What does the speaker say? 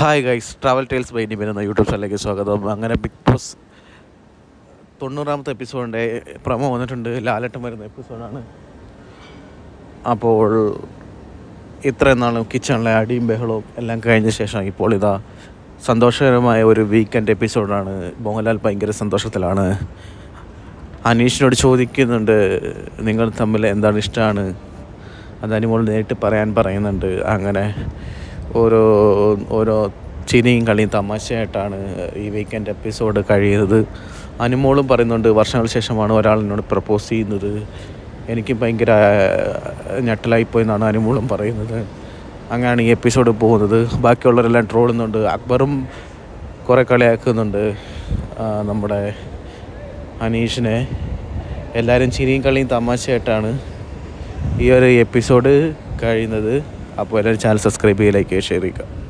Hi guys travel tales by Nibin എന്ന YouTube ചാനലിലേക്ക് സ്വാഗതം. അങ്ങനെ ബിഗ് ബോസ് തൊണ്ണൂറാമത്തെ എപ്പിസോഡിന്റെ പ്രമോ വന്നിട്ടുണ്ട്. ലാലട്ടം വരുന്ന എപ്പിസോഡാണ് അപ്പോൾ ഇത്രയും നാളും കിച്ചണിലെ അടിയും ബഹളവും എല്ലാം കഴിഞ്ഞ ശേഷം ഇപ്പോൾ ഇതാ സന്തോഷകരമായ ഒരു വീക്കെൻഡ് എപ്പിസോഡാണ് മോഹൻലാൽ ഭയങ്കര സന്തോഷത്തിലാണ്. അനീഷിനോട് ചോദിക്കുന്നുണ്ട് നിങ്ങൾ തമ്മിൽ എന്താണ് ഇഷ്ടമാണ്? അത് നേരിട്ട് പറയാൻ പറയുന്നുണ്ട്. അങ്ങനെ ഓരോ ഓരോ ചിരിയും കളിയും തമാശയായിട്ടാണ് ഈ വീക്കെൻഡ് എപ്പിസോഡ് കഴിയുന്നത്. അനുമോളും പറയുന്നുണ്ട് വർഷങ്ങൾക്ക് ശേഷമാണ് ഒരാൾ എന്നോട് പ്രപ്പോസ് ചെയ്യുന്നത്. എനിക്ക് ഭയങ്കര ഞെട്ടലായിപ്പോയി എന്നാണ് അനുമോളും പറയുന്നത്. അങ്ങനെയാണ് ഈ എപ്പിസോഡ് പോകുന്നത്. ബാക്കിയുള്ളവരെല്ലാം ട്രോളുന്നുണ്ട്. അക്ബറും കുറേ കളിയാക്കുന്നുണ്ട്. നമ്മുടെ അനീഷിനെ. എല്ലാവരും ചിരിയും കളിയും തമാശയായിട്ടാണ് ഈ ഒരു എപ്പിസോഡ് കഴിയുന്നത്. അപ്പോൾ എല്ലാവരും ചാനൽ സബ്സ്ക്രൈബ് ചെയ്യുക ലൈക്ക് ചെയ്യുക ഷെയർ ചെയ്യുക.